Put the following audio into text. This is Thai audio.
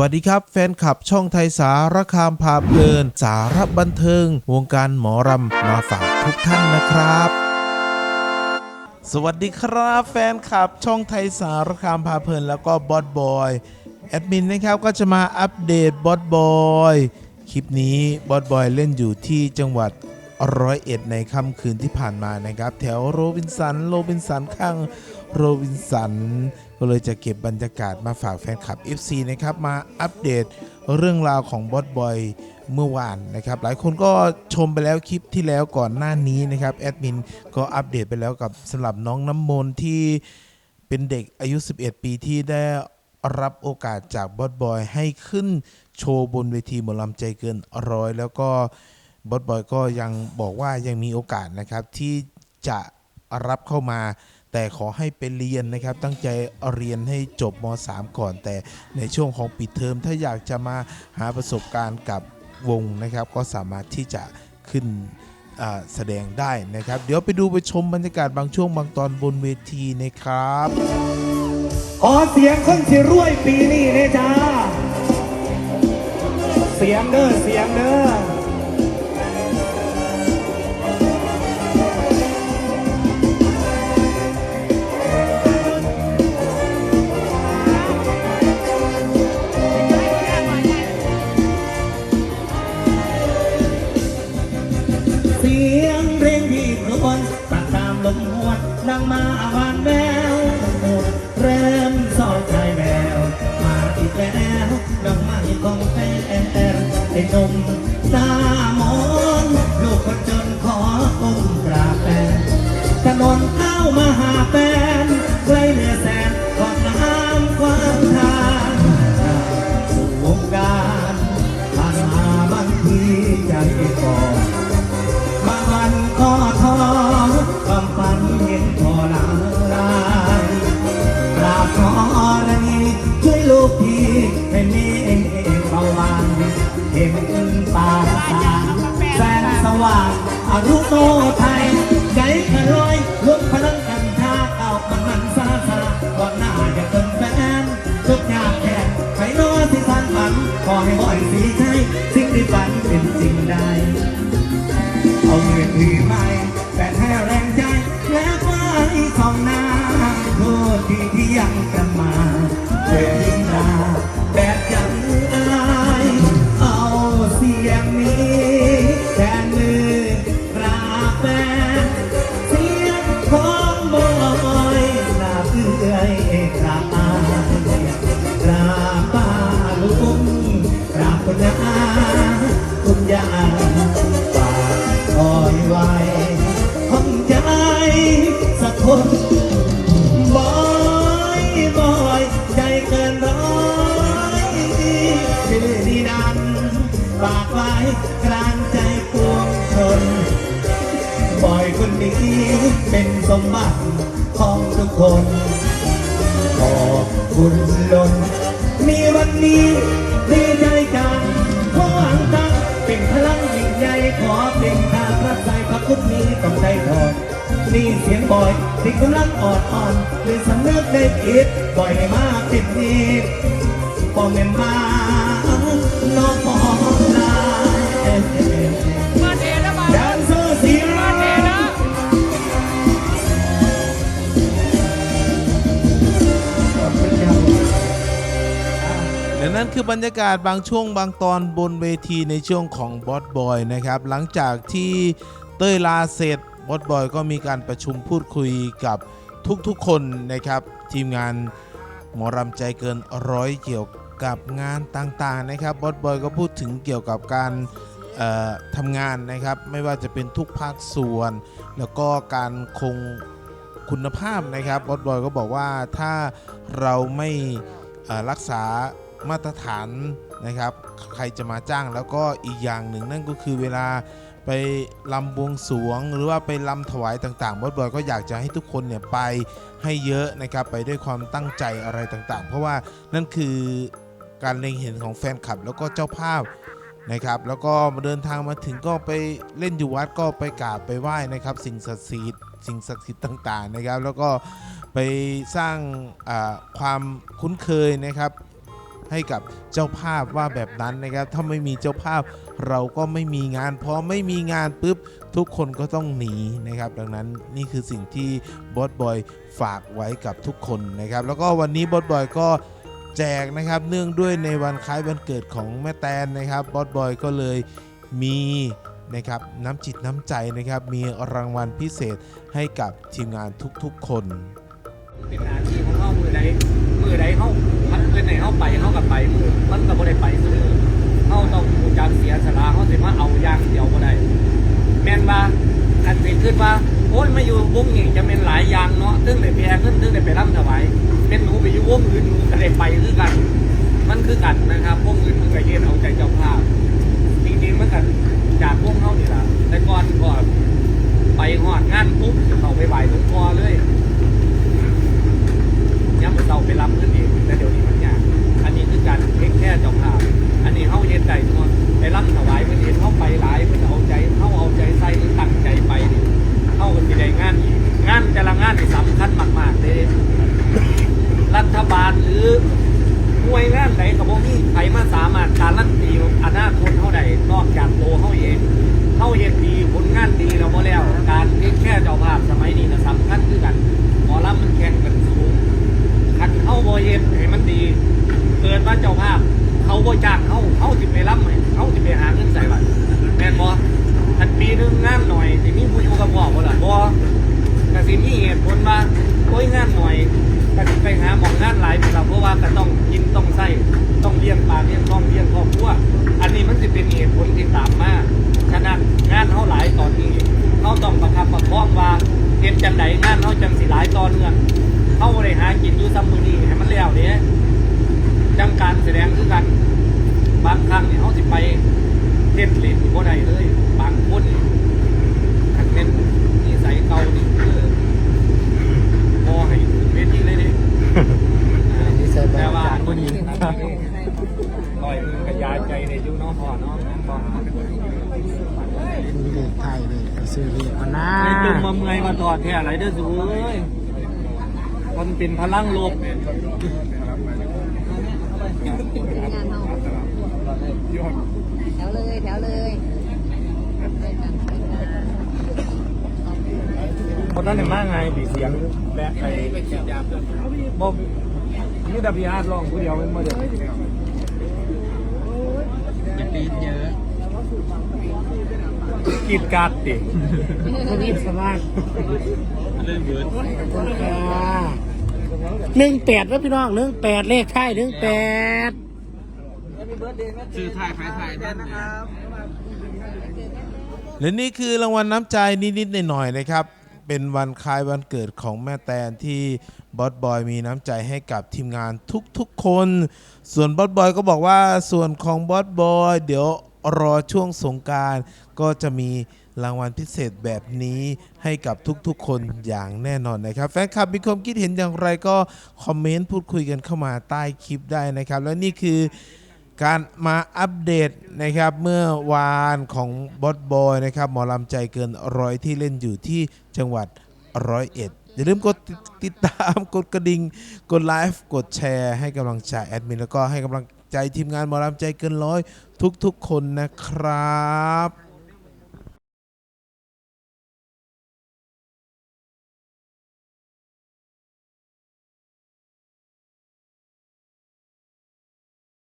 วัสดีครับ แฟนคลับช่องไทยสารคามพาเพลิน สารบันเทิง วงการหมอรำมาฝากทุกท่านนะครับ สวัสดีครับแฟนคลับช่องไทยสารคามพาเพลิน แล้วก็บอสบอยแอดมินนะครับก็จะมาอัปเดตบอสบอยคลิปนี้บอสบอยเล่นอยู่ที่จังหวัดร้อยเอ็ดในค่ำคืนที่ผ่านมานะครับ แถวโรบินสัน โรบินสันข้างโรบินสัน ก็เลยจะเก็บบรรยากาศมาฝากแฟนคลับ FC นะครับมาอัปเดตเรื่องราวของบอสบอยเมื่อวานนะครับหลายคนก็ชมไปแล้วคลิปที่แล้วก่อนหน้านี้นะครับแอดมินก็อัปเดตไปแล้วกับสำหรับน้องน้ำมนต์ที่เป็นเด็กอายุ 11 ปีที่ได้รับโอกาสจากบอสบอยให้ขึ้นโชว์บนเวทีหมอลำใจเกินร้อยแล้วก็บอสบอยก็ยังบอกว่ายังมีโอกาสนะครับที่จะรับเข้ามา แต่ขอให้ไปเรียนนะครับตั้งใจเรียนให้จบม .3 ก่อน แต่ในช่วงของปิดเทอมถ้าอยากจะมาหาประสบการณ์กับวงนะครับ ก็สามารถที่จะขึ้นแสดงได้นะครับ เดี๋ยวไปดูไปชมบรรยากาศบางช่วงบางตอนบนเวทีนะครับขอเสียงคนสิรวยปีนี้เลยจ้าเสียงเด้อเสียงเด้อ วยลูกพี่ให้มีเองเองเบาบางเห็นตาตาแสงสว่างอรุโตไทย ใจขลอยลุกพลังกันท่าเอามันมันซาซาก่อนหน้าอย่าเป็นแฟนทุกอย่างแค่ใครโน้ที่สันฝันขอให้บ่อยสีใช่ สี อยคนนี้เป็นสมบัติของทุกคนขอบคุณล้นมีวันนี้ดีใจจังขอหวังตั้งเป็นพลังยิ่งใหญ่ขอเป็นทางพระใจพระคุณนี้ต้องได้ถอดนี่เสียงบอยที่กำลังอ่อนอ่อนหรือสำนึกได้ผิดบ่อยมากติดนี้พอแม่นมาน้องพอลาเอ็นเอ็น และนั่นคือบรรยากาศบางช่วงบางตอนบนเวทีในช่วงของบอสบอยนะครับ หลังจากที่เต้ยลาเสร็จบอสบอยก็มีการประชุมพูดคุยกับทุกๆคนนะครับ ทีมงานหมอรำใจเกินร้อยเกี่ยวกับงานต่างๆนะครับบอสบอยก็พูดถึงเกี่ยวกับการทำงานนะครับ ไม่ว่าจะเป็นทุกภาคส่วน แล้วก็การคงคุณภาพนะครับบอสบอยก็บอกว่าถ้าเราไม่รักษา มาตรฐานนะครับ ใครจะมาจ้างแล้วก็อีกอย่างหนึ่งนั่นก็คือเวลาไปลำบวงสวง หรือว่าไปลำถวายต่างๆบอสบอยก็อยากจะให้ทุกคนเนี่ยไปให้เยอะนะครับไปด้วยความตั้งใจอะไรต่างๆ เพราะว่านั่นคือการเล็งเห็นของแฟนคลับแล้วก็เจ้าภาพนะครับแล้วก็มาเดินทางมาถึงก็ไปเล่นอยู่วัดก็ไปกราบไปไหว้นะครับ สิ่งศักดิ์สิทธิ์สิ่งศักดิ์สิทธิ์ต่างๆนะครับ แล้วก็ไปสร้างความคุ้นเคยนะครับ ให้กับเจ้าภาพว่าแบบนั้นนะครับถ้าไม่มีเจ้าภาพเราก็ไม่มีงาน พอไม่มีงานปุ๊บทุกคนก็ต้องหนีนะครับ ดังนั้นนี่คือสิ่งที่บอสบอยฝากไว้กับทุกคนนะครับ แล้วก็วันนี้บอสบอยก็แจกนะครับเนื่องด้วยในวันคล้ายวันเกิดของแม่แตนนะครับบอสบอยก็เลยมีนะครับน้ำจิตน้ำใจนะครับมีรางวัลพิเศษให้กับทีมงานทุกๆคน เป็นหน้าที่ของเขามือใดมือใดเขา เงินไหนเขาไปเขากับไปมือมันก็บ่ได้ไปซื้อเขาต้องรู้จักเสียสละเขาสิมาเอาอย่างเดียวบ่ได้ แม่นว่าอันเป็นขึ้นว่าโอ้ยมาอยู่วงนี้จะเป็นหลายอย่างเนาะตึ้งได้แพงขึ้นตึ้งได้ไปร่ำถวายเป็นหนูไปอยู่วงอื่นหนูก็ได้ไปคือกัน มันคือกันนะครับวงอื่นมันก็เย็นเอาใจเจ้าภาพจริงๆมันกันจากวงเขานี่ล่ะแต่ก่อนก็ไปหอดงานปุ๊บเขาไปไหวหลวงพ่อเลย เราไปรับขึ้นเองแต่เดี๋ยวนี้มันยากอันนี้คือการเทคแค่เจ้าภาพอันนี้เขาเย็นใจทั่วไปรับถวายเพื่อนเห็นเขาไปหลายเพื่อนเอาใจเขาเอาใจใส่ตั้งใจไปนี่เขาก็สิได้งานอีกงานแต่ละงานนี่สำคัญมากๆเลยรัฐบาลหรือหน่วยงานไหนกับพวกนี้ใครมาสามารถการันตีอนาคตเขาได้นอกจากโตเขาเองเขาเห็นดีผลงานดีแล้วพอแล้ว การเทคแค่เจ้าภาพสมัยนี้นะสำคัญคือกันหมอลำมันแข่งกันสูง คันเข้าโบเย็นให้มันดี เกิดว่าเจ้าภาพ เขาบ่จ้างเขาเขาจิไปรับไหมเขาจิไปหาเงินใส่บัตรแม่นบอทันปีนึงงานหน่อยสิมีผู้อยู่กับบอกบ่ล่ะบอก็สิมีเหตุผลว่าโอ้ยงานหน่อยก็สิไปหาหมองงานหลายไปล่ะเพราะว่าก็ต้องกินต้องใส่ต้อง เนี่ยเขาสิไปเทศเล่นบ่ได้เลย บางคนนี่คันเป็นนิสัยเก่านี่คือพอให้ขึ้นเวทีเลยเนี่ยแต่ว่าคนนี้ลอยมือกระยายใจในยุคน้องพ่อเน้องพ่อมีเลขไทยเลยไปซื้อเลขมานะในจุ่มมาเมื่อยมาถอดแท้อะไรเด้อสูเอ้ยมันเป็นพลังลบงานเรา แถวเลยแถวเลยด้วยกันด้วยกันคนนั้นเนี่ยมากไงบีเสียงและไอ้บอกนี่ดับพีอาร์ลองผู้เดียวเป็นโมเดลอย่าปีนเยอะกีดการ์ดติคนนี้สบายเล่นเบิร์ดหนึ่งแปดแล้วพี่น้องหนึ่งแปดเลขไทยหนึ่งแปด ซื้อถ่ายขายถ่ายได้นะครับ และนี่คือรางวัลน้ำใจนิดๆหน่อยๆนะครับ เป็นวันคล้ายวันเกิดของแม่แตนที่บอสบอยมีน้ำใจให้กับทีมงานทุกๆคน ส่วนบอสบอยก็บอกว่าส่วนของบอสบอยเดี๋ยวรอช่วงสงกรารก็จะมีรางวัลพิเศษแบบนี้ให้กับทุกๆคนอย่างแน่นอนนะครับ แฟนคลับมีความคิดเห็นอย่างไรก็คอมเมนต์พูดคุยกันเข้ามาใต้คลิปได้นะครับ และนี่คือ การมาอัปเดตนะครับเมื่อวานของบอสบอยนะครับหมอลำใจเกินร้อยที่เล่นอยู่ที่จังหวัดร้อยเอ็ดอย่าลืมกดติดตามกดกระดิ่งกดไลฟ์กดแชร์ให้กำลังใจแอดมินแล้วก็ให้กำลังใจทีมงานหมอลำใจเกินร้อยทุกๆคนนะครับ